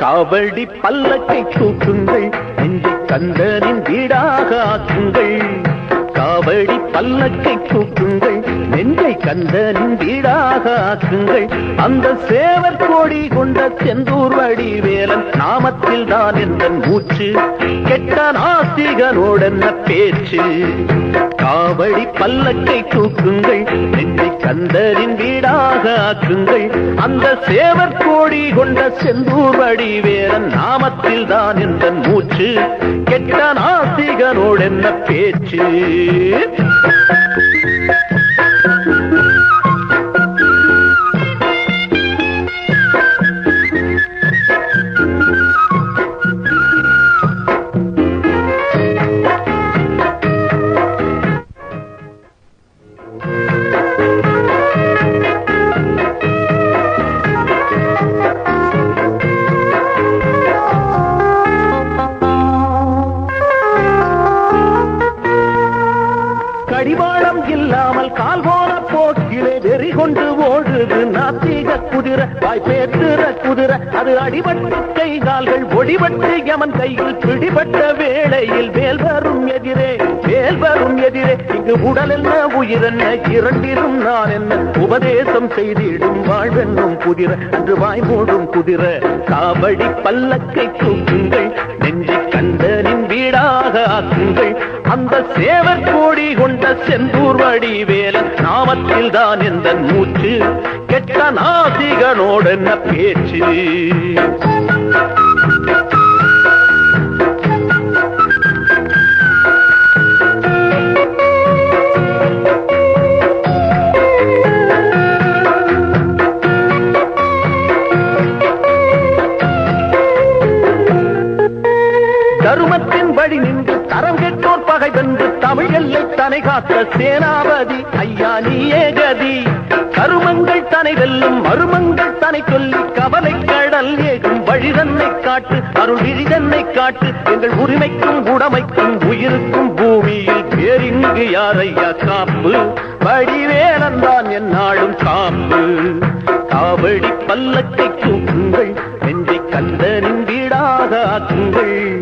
காவடி பல்லக்கை தூக்குங்கள் நெஞ்சை கந்தனின் வீடாக ஆக்குங்கள். காவடி பல்லக்கை தூக்குங்கள் நெஞ்சை கந்தனின் வீடாக ஆக்குங்கள். அந்த சேவர் கோடி கொண்ட செந்தூர் வடிவேலன் நாமத்தில் தான் என்ற மூச்சு. கெட்ட நாஸ்திகனோடென்ன பேச்சு. காவடி பல்லக்கை தூக்குங்கள் நெஞ்சை கந்தரின் வீடாக ஆக்குங்கள். அந்த சேவர் கோடி கொண்ட செந்தூர் வடிவேலன் நாமத்தில் தான் என்ற மூச்சு. கெட்ட நாஸ்திகனோடென்ன பேச்சு. Thank you. அடிவாளம் இல்லாமல் கால் போன போக்கிலே வெறி கொண்டு ஓடுது நாத்திக குதிரை வாய்ப்பேற்றுற குதிரை. அது அடிபட்டு கை கால்கள் ஒடிபட்டு எமன் கையில் பிடிபட்ட வேளையில் வேல் வரும் எதிரே வேல் வரும் எதிரே. இங்கு உடல் என்ன உயிர் என்ன இரண்டிலும் நான் என்ன? உபதேசம் செய்திடும் வாழ்வென்னும் குதிரை அன்று வாய் மூடும் குதிரை. காவடி பல்லக்கை தூக்குங்கள் நெஞ்சை கண்டனின் வீடாக ஆக்குங்கள். அந்த சேவர் கோடி கொண்ட செந்தூர் வடி நாமத்தில் தான் எந்த மூச்சு. கெட்ட நாசிகனோடு என்ன பேச்சு. பகை வென்று தமிழ் எல்லை தனை காத்த சேனாபதி. ஐயா நீயே கதி. கருமங்கள் தனை வெல்லும் மருமங்கள் தனை சொல்லி கவலை கடல் ஏகும். வழி தன்னை காட்டு அருள் விழி தன்னை காட்டு. எங்கள் உரிமைக்கும் உடமைக்கும் உயிருக்கும் பூமியில் பேரிங்கு யாரையா காப்பு? வடிவேலன் தான் என்னாலும் காப்பு. காவடி பல்லக்கை தூக்குங்கள் நெஞ்சை கந்தனின் வீடாக ஆக்குங்கள்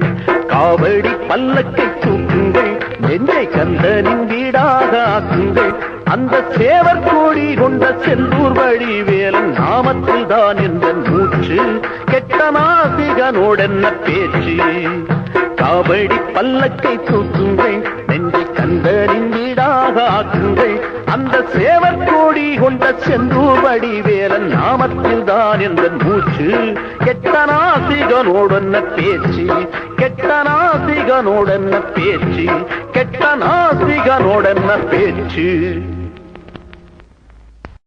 நெஞ்சை கந்தனின் வீடாக ஆக்குங்கள். அந்த சேவர் கோடி கொண்ட செந்தூர் வழி வேலன் நாமத்தில் தான் என்ற மூச்சு. கெட்ட நாசிகனோடென்ன பேச்சு. காவடி பல்லக்கை தூக்குங்கள். நெஞ்சை கந்தனின் வீடாக ஆக்குங்கள். அந்த சேவர் கோடி கொண்ட செந்தூர் வடி வேலன் நாமத்தில் தான் என்ற மூச்சு. கெட்ட நாசிகனோடென்ன பேச்சு கெட்ட நாசிகனோடென்ன பேச்சு கெட்ட நாசிகனோடென்ன பேச்சு.